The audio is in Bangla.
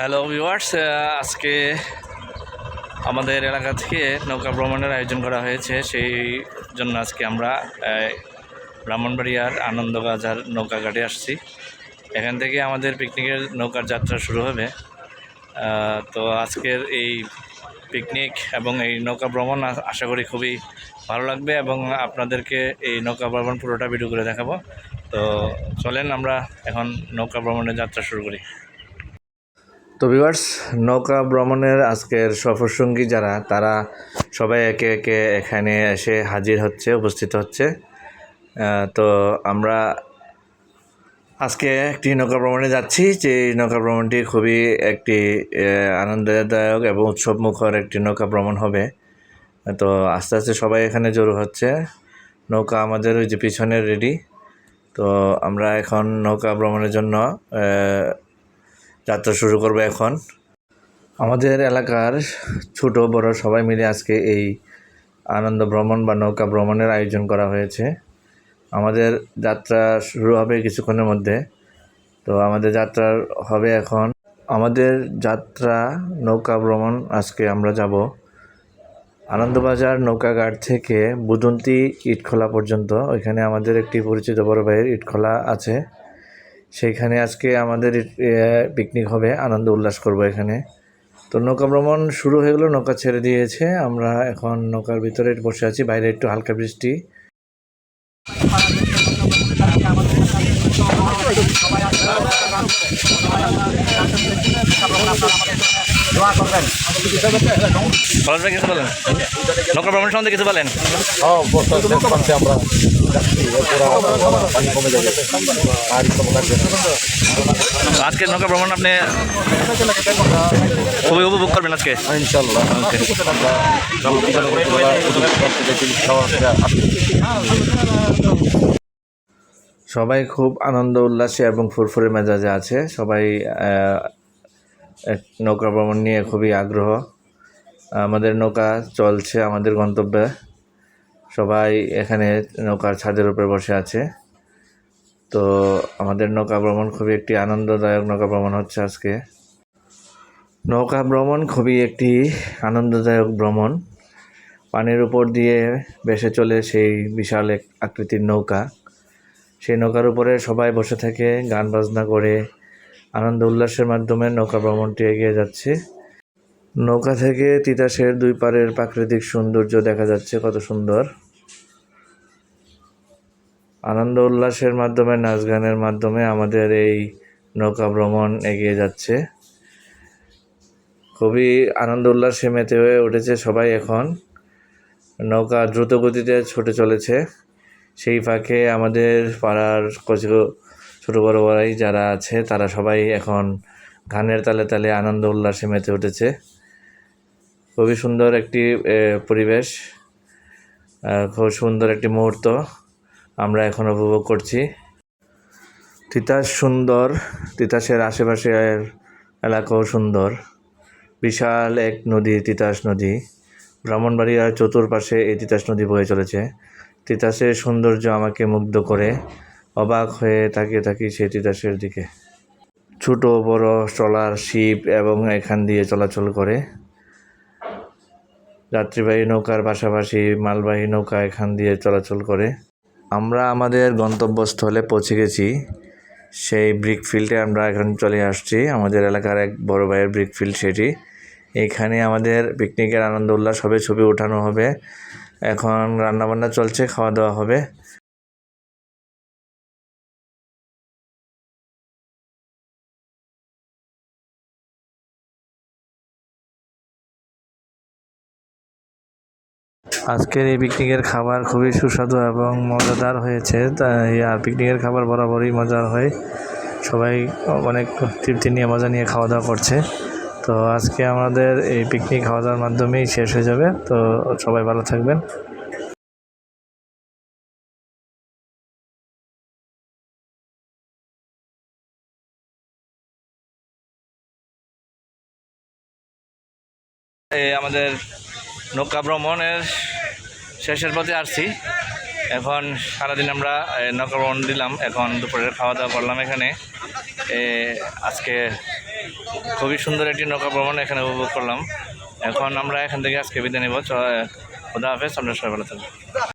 হ্যালো ভিউয়ার্স আজকে আমাদের এলাকা থেকে নৌকা ভ্রমণের আয়োজন করা হয়েছে। সেই জন্য আজকে আমরা ব্রাহ্মণবাড়িয়ার আনন্দবাজার নৌকা ঘাটে আসছি। এখান থেকে আমাদের পিকনিকের নৌকার যাত্রা শুরু হবে। তো আজকের এই পিকনিক এবং এই নৌকা ভ্রমণ আশা করি খুবই ভালো লাগবে এবং আপনাদেরকে এই নৌকা ভ্রমণ পুরোটা ভিডিও করে দেখাবো। তো চলেন আমরা এখন নৌকা ভ্রমণের যাত্রা শুরু করি। তো ভিউয়ার্স, নৌকা ভ্রমণের আজকের সফরসঙ্গী যারা, তারা সবাই একে একে এখানে এসে হাজির হচ্ছে, উপস্থিত হচ্ছে। তো আমরা আজকে একটি নৌকা ভ্রমণে যাচ্ছি যে নৌকা ভ্রমণটি খুবই একটি আনন্দদায়ক এবং উৎসবমুখর একটি নৌকা ভ্রমণ হবে। তো আস্তে আস্তে সবাই এখানে জড়ো হচ্ছে। নৌকা আমাদের ওই যে পিছনে রেডি। তো আমরা এখন নৌকা ভ্রমণের জন্য যাত্রা শুরু করব এখন। আমাদের এলাকার ছোট বড় সবাই মিলে আজকে এই আনন্দ ভ্রমণ বা নৌকা ভ্রমণের আয়োজন করা হয়েছে। আমাদের যাত্রা শুরু হবে কিছুক্ষণের মধ্যে। তো আমাদের যাত্রা হবে এখন। আমাদের যাত্রা, নৌকা ভ্রমণ আজকে আমরা যাব আনন্দবাজার নৌকাঘাট থেকে বুদন্তি ইটখোলা পর্যন্ত। ওইখানে আমাদের একটি পরিচিত বড় ভাইয়ের ইটখোলা আছে। সেইখানে আজকে আমাদের পিকনিক হবে, আনন্দ উল্লাস করব এখানে। তো নৌকা ভ্রমণ শুরু হয়ে গেলো, নৌকা ছেড়ে দিয়েছে। আমরা এখন নৌকার ভিতরে বসে আছি, বাইরে একটু হালকা বৃষ্টি। কলেজ ভাই কিছু বলেন। নৌকা ভ্রমণ সম্বন্ধে কিছু বলেন। হ্যাঁ আমরা। আজকে নৌকা ভ্রমণ আপনি খুবই উপভোগ করবেন আজকে? ইনশাল্লাহ সবাই খুব আনন্দ উল্লাসে এবং ফুরফুরে মেজাজে আছে। সবাই নৌকা ভ্রমণ নিয়ে খুবই আগ্রহ। আমাদের নৌকা চলছে আমাদের গন্তব্যে। সবাই এখানে নৌকার ছাদের উপরে বসে আছে। তো আমাদের নৌকা ভ্রমণ খুবই একটি আনন্দদায়ক নৌকা ভ্রমণ হচ্ছে আজকে। নৌকা ভ্রমণ খুবই একটি আনন্দদায়ক ভ্রমণ। পানির উপর দিয়ে ভেসে চলে সেই বিশাল এক আকৃতির নৌকা। সেই নৌকার উপরে সবাই বসে থাকে, গান বাজনা করে আনন্দ উল্লাসের মাধ্যমে নৌকা ভ্রমণটি এগিয়ে যাচ্ছে। নৌকা থেকে তিতাসের দুই পারের প্রাকৃতিক সৌন্দর্য দেখা যাচ্ছে, কত সুন্দর। আনন্দ উল্লাসের মাধ্যমে, নাচ গানের মাধ্যমে আমাদের এই নৌকা ভ্রমণ এগিয়ে যাচ্ছে। খুবই আনন্দ উল্লাসে মেতে হয়ে উঠেছে সবাই এখন। নৌকা দ্রুত গতিতে ছুটে চলেছে। সেই ফাঁকে আমাদের পাড়ার কিছু ছোটো বড় বড়াই, যারা আছে তারা সবাই এখন গানের তালে তালে আনন্দ উল্লাসে মেতে উঠেছে। খুবই সুন্দর একটি পরিবেশ খুব সুন্দর একটি মুহূর্ত আমরা এখন উপভোগ করছি। তিতাস সুন্দর, তিতাসের আশেপাশের এলাকাও সুন্দর। বিশাল এক নদী, তিতাস নদী। ব্রাহ্মণবাড়িয়ার চতুর্পাশে এই তিতাস নদী বয়ে চলেছে। তিতাসের সৌন্দর্য আমাকে মুগ্ধ করে। অবাক হয়ে তাকিয়ে থাকি সেই তিতাসের দিকে। ছোট বড় ট্রলার, শিপ এবং এখান দিয়ে চলাচল করে। যাত্রীবাহী নৌকার পাশাপাশি মালবাহী নৌকা এখান দিয়ে চলাচল করে। আমরা আমাদের গন্তব্যস্থলে পৌঁছে গেছি। সেই ব্রিক ফিল্ডে আমরা এখন চলে আসছি। আমাদের এলাকার এক বড় ভাইয়ের ব্রিক ফিল্ড সেটি। এখানে আমাদের পিকনিকের আনন্দ উল্লাস হবে, ছবি ওঠানো হবে। এখন রান্নাবান্না চলছে, খাওয়া দাওয়া হবে। আজকের এই পিকনিকের খাবার খুবই সুস্বাদু এবং মজাদার হয়েছে। তাই আর পিকনিকের খাবার বরাবরই মজার হয়। সবাই অনেক তৃপ্তি নিয়ে মজা নিয়ে খাওয়া দাওয়া করছে। তো আজকে আমাদের এই পিকনিক খাওয়া দাওয়ার মাধ্যমেই শেষ হয়ে যাবে। তো সবাই ভালো থাকবেন। আমাদের নৌকা ভ্রমণের শেষের পথে আসছি। এখন সারাদিন আমরা নৌকা ভ্রমণ দিলাম। এখন দুপুরের খাওয়া দাওয়া করলাম এখানে। আজকে খুবই সুন্দর একটি নৌকা ভ্রমণ এখানে উপভোগ করলাম। এখন আমরা এখান থেকে আজকে বিদায় নেব। খোদা হাফেজ। আপনার সবাই ভালো থাকবেন।